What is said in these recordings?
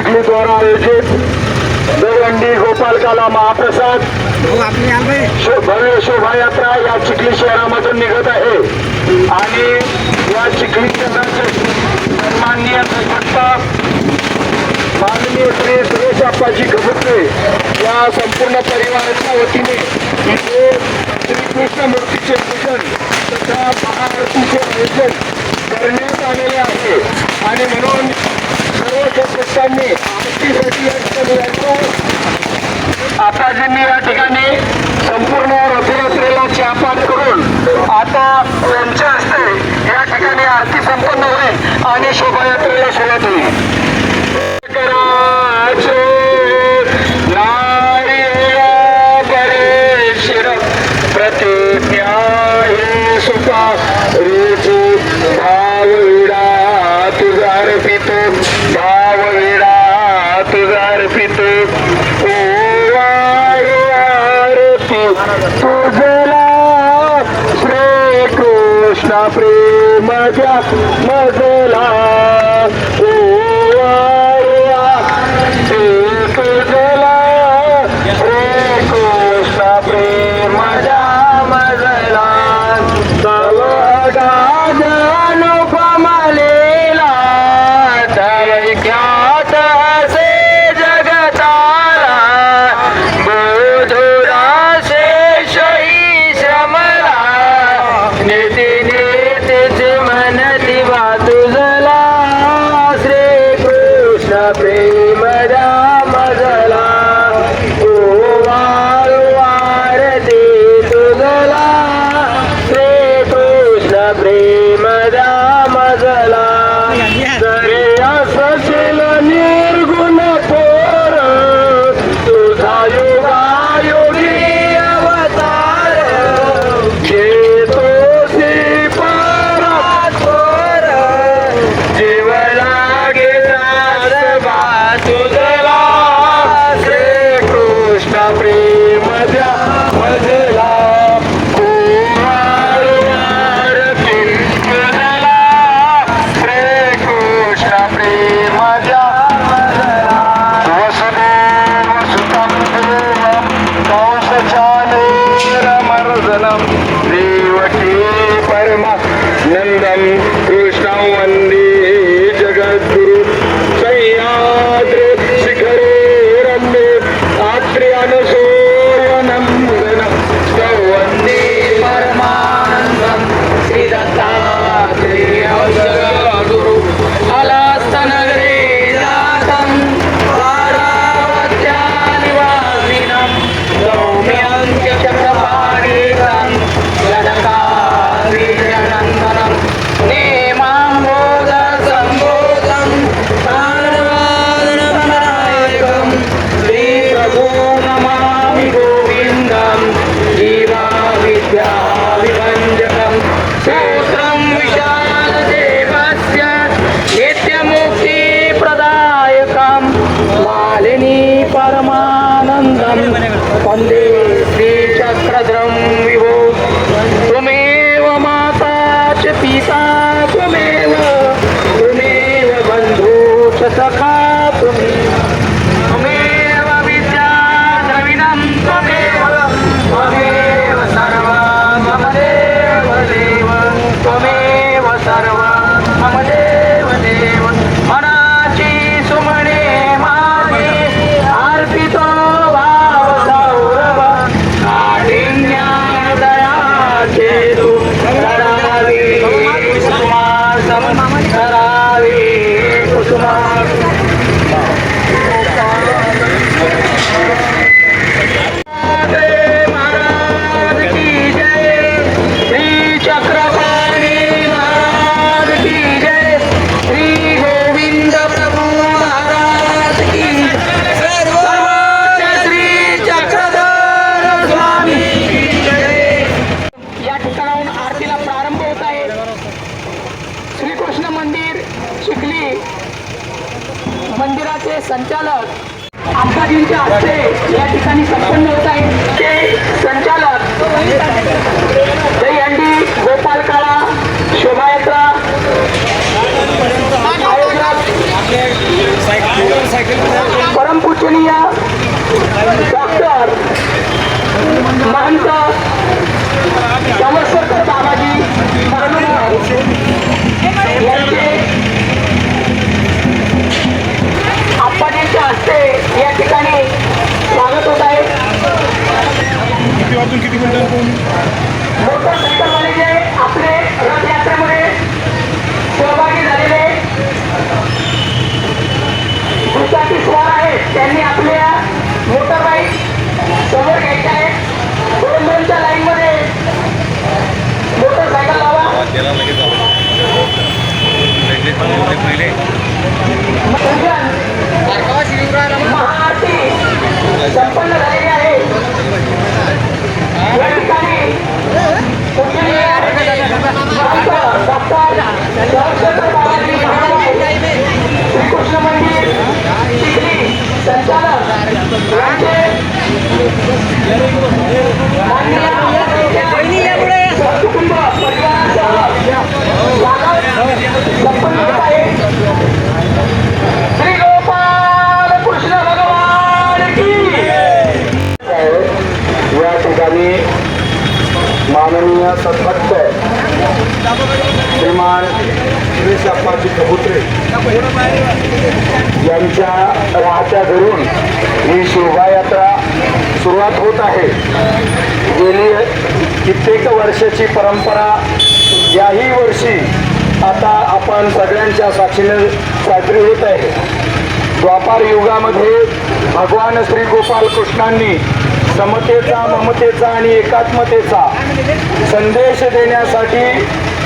चिखली द्वारा आयोजित दरवंडी गोपालकाला महाप्रसाद. भव्य शोभायात्रा या चिखली शहरामधून निघत आहे. आणि या चिखली शहराचे सन्माननीय सत्ता माननीय श्री सुरेश अप्पाजी खबुटे या संपूर्ण परिवाराच्या वतीने इथे श्रीकृष्ण मूर्तीचे पूजन तथा महाआरतीचे आयोजन करण्यात आलेले आहे. आणि म्हणून सर्व जनतेने आताजींनी या ठिकाणी संपूर्ण रथयात्रेला चहापान करून आता त्यांच्या हस्ते या ठिकाणी आरती संपन्न होईल आणि शोभायात्रेला सुरुवात होईल. जग मदला আমার মামা संचालक आमदाजींच्या हस्ते या ठिकाणी संपन्न होत आहे ते संचालक जयंडी गोपाल काळा शोभायात्रा परमपूजनीय डॉक्टर महंत किती वाजून किती मिनिटांनी मोटरसायकलवाले आपले सहभागी झालेले दुचाकी स्वार आहेत. त्यांनी आपल्या मोटरबाईक समोर घ्यायच्या आहेत. दोन दोनच्या लाईनमध्ये मोटरसायकल लावा. महाआरती संपन्न झालेली आहे. या ठिकाणी पूजनीय महंत डॉक्टर जयशंकर बाबाजी महाराज श्रीकृष्ण मंदिर चिखली संचालक यांचे माननीय सहकुटुंब परिवारासह स्वागत संपन्न होत आहे श्री गोपाल कृष्ण भगवान की या ठिकाणी माननीय सद्भक्त श्रीमान सुरेश अप्पाजी कबुत्रे. यांच्या राहत्या घरून ही शोभायात्रा सुरुवात होत आहे. गेली कित्येक वर्षाची परंपरा याही वर्षी आता आपण सगळ्यांच्या साक्षीने साजरी होत आहे. द्वापार युगामध्ये भगवान श्री गोपाल कृष्णांनी समतेचा ममतेचा आणि एकात्मतेचा संदेश देण्यासाठी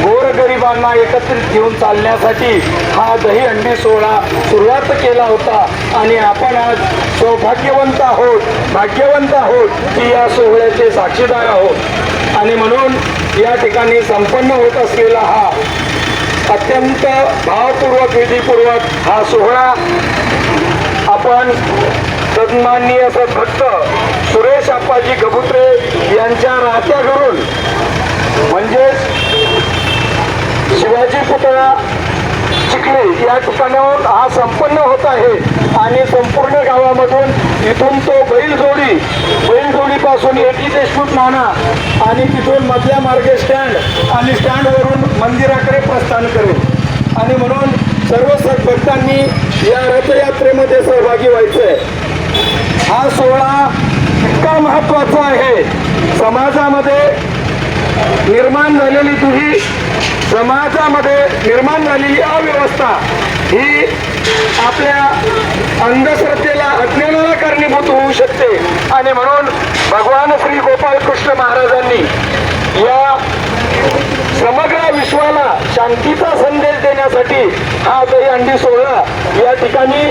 गोरगरिबांना एकत्रित घेऊन चालण्यासाठी हा दहीहंडी सोहळा सुरुवात केला होता. आणि आपण आज सौभाग्यवंत आहोत भाग्यवंत आहोत की या सोहळ्याचे साक्षीदार आहोत. आणि म्हणून या ठिकाणी संपन्न होत असलेला हा अत्यंत भावपूर्वक विधीपूर्वक हा सोहळा आपण सन्माननीय सद्भक्त सुरेश आप्पाजी गबुत्रे यांच्या राहत्या घरून म्हणजेच शिवाजी पुतळा चिखली या ठिकाणाहून हा संपन्न होत आहे. आणि संपूर्ण गावामधून इथून तो बैलजोडी बैलजोडीपासून एटी देशमुख नाणा आणि तिथून मधल्या मार्गे स्टँड आणि स्टँडवरून मंदिराकडे प्रस्थान करेल. आणि म्हणून सर्व भक्तांनी या रथयात्रेमध्ये सहभागी व्हायचं आहे हा सोहळा इतका महत्त्वाचा आहे. समाजामध्ये निर्माण झालेली दुही समाजामध्ये निर्माण झालेली अव्यवस्था ही आपल्या अंधश्रद्धेला अज्ञानाला कारणीभूत होऊ शकते. आणि म्हणून भगवान श्री गोपाल कृष्ण महाराजांनी या विश्वाला शांतीचा संदेश देण्यासाठी हा दहीहंडी सोहळा या ठिकाणी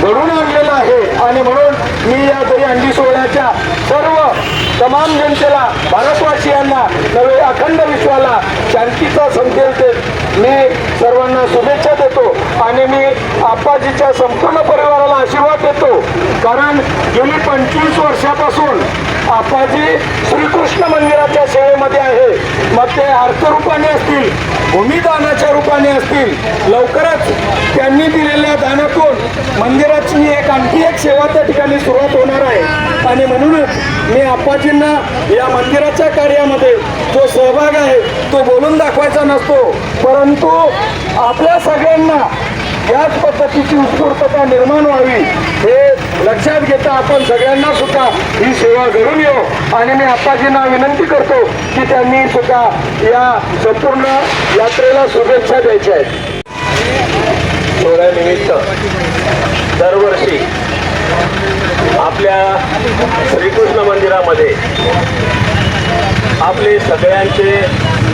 घडून आणलेला आहे. आणि म्हणून मी या दहीहंडी सोहळ्याच्या सर्व तमाम जनतेला भारतवासियांना नवे अखंड विश्वाला शांतीचा संदेश देत मी सर्वांना शुभेच्छा देतो आणि मी आप्पाजीच्या संपूर्ण परिवाराला आशीर्वाद देतो. कारण गेली पंचवीस वर्षापासून आपाजी श्रीकृष्ण मंदिराच्या सेवेमध्ये आहे. मग ते अर्थरूपाने असतील भूमिदानाच्या रूपाने असतील लवकरच त्यांनी दिलेल्या दानातून मंदिराची एक आणखी एक सेवा त्या ठिकाणी सुरुवात होणार आहे. आणि म्हणूनच मी आप्पाजींना या मंदिराच्या कार्यामध्ये जो सहभाग आहे तो बोलून दाखवायचा नसतो. परंतु आपल्या सगळ्यांना याच पद्धतीची उत्स्फूर्तता निर्माण व्हावी हे लक्षात घेता आपण सगळ्यांना सुद्धा ही सेवा घडून येऊ. आणि मी आप्पाजींना विनंती करतो की त्यांनी सुद्धा या संपूर्ण यात्रेला शुभेच्छा द्यायच्या आहेत. सोहळ्यानिमित्त दरवर्षी आपल्या श्रीकृष्ण मंदिरामध्ये आपले सगळ्यांचे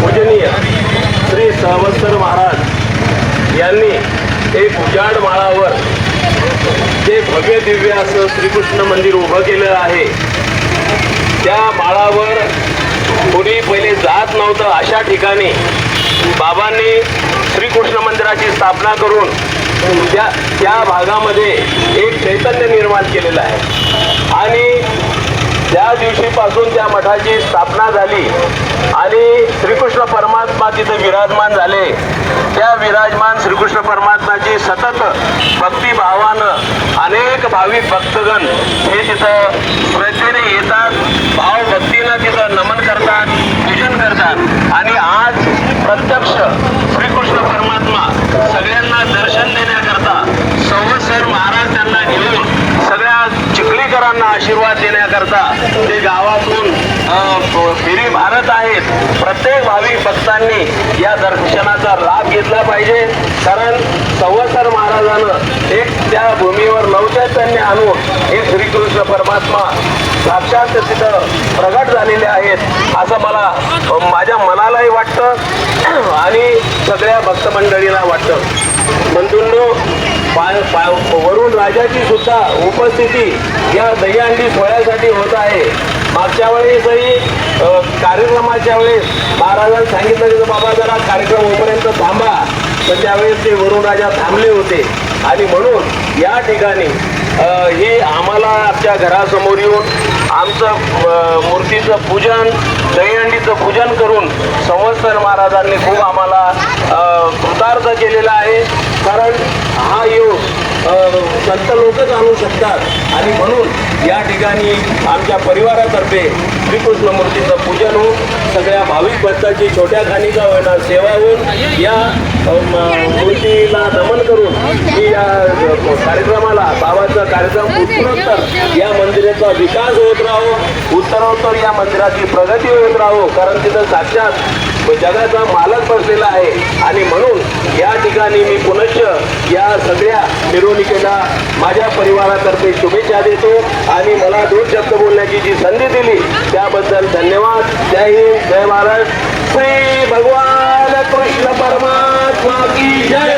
पूजनीय श्री सहवस्तर महाराज यांनी एक उजाड माळावर जे भव्य दिव्य असं श्रीकृष्ण मंदिर उभं केलं आहे त्या माळावर कोणी पहिले जात नव्हतं. अशा ठिकाणी बाबांनी श्रीकृष्ण मंदिराची स्थापना करून त्या त्या भागामध्ये एक चैतन्य निर्माण केलेलं आहे. आणि त्या दिवशीपासून त्या मठाची स्थापना झाली आणि श्रीकृष्ण परमात्मा तिथे विराजमान झाले. त्या विराजमान श्रीकृष्ण परमात्माची सतत भक्तिभावानं अनेक भाविक भक्तगण हे तिथं श्रद्धेने येतात भाव भक्तीनं तिथं नमन करतात पूजन करतात. आणि आज प्रत्यक्ष श्रीकृष्ण परमात्मा सगळ्यांना दर्शन देण्याकरता संवत्सर महाराज त्यांना घेऊन सगळ्या चिखलीकरांना आशीर्वाद देण्याकरता ते गावातून अ, भारत आहेत प्रत्येक भाविक भक्तांनी या दर्शनाचा लाभ घेतला पाहिजे. कारण संवत्सर महाराजानं एक त्या भूमीवर नवचैतन्य आणून हे श्रीकृष्ण परमात्मा साक्षात तिथं प्रगट झालेले आहेत असं मला माझ्या मनालाही वाटतं आणि सगळ्या भक्तमंडळीला वाटतं. बंधूंनो वरुण राजाची सुद्धा उपस्थिती या दहीहंडी सोहळ्यासाठी होत आहे. मागच्या वेळेसही कार्यक्रमाच्या वेळेस महाराजांनी सांगितलं की बाबा जरा कार्यक्रम होईपर्यंत थांबा पण त्यावेळेस ते वरुण राजा थांबले होते. आणि म्हणून या ठिकाणी हे आम्हाला आमच्या घरासमोर येऊन आमचं मूर्तीचं पूजन दहीहंडीचं पूजन करून संवत्सर महाराजांनी खूप आम्हाला कृतार्थ केलेला आहे. कारण हा योग संत लोकच आणू शकतात. आणि म्हणून या ठिकाणी आमच्या परिवारातर्फे श्रीकृष्ण मूर्तीचं पूजन होऊन सगळ्या भाविक भक्ताची छोट्या खाणीचा होईना सेवा होऊन या मूर्तीला नमन करून मी या कार्यक्रमाला बाबाचा कार्यक्रम उत्तरोत्तर या मंदिराचा विकास होत राहो. उत्तरोत्तर या मंदिराची प्रगती होत राहो. कारण तिथं साक्षात जगाचा मालक बसलेला आहे. आणि म्हणून या ठिकाणी मी पुनश्च या सगळ्या मिरवणुकीला माझ्या परिवारातर्फे शुभेच्छा देतो. आणि मला दोन शब्द बोलण्याची जी संधी दिली त्याबद्दल धन्यवाद. जय हिंद जय महाराज श्री भगवान कृष्ण परमात्मा की जय.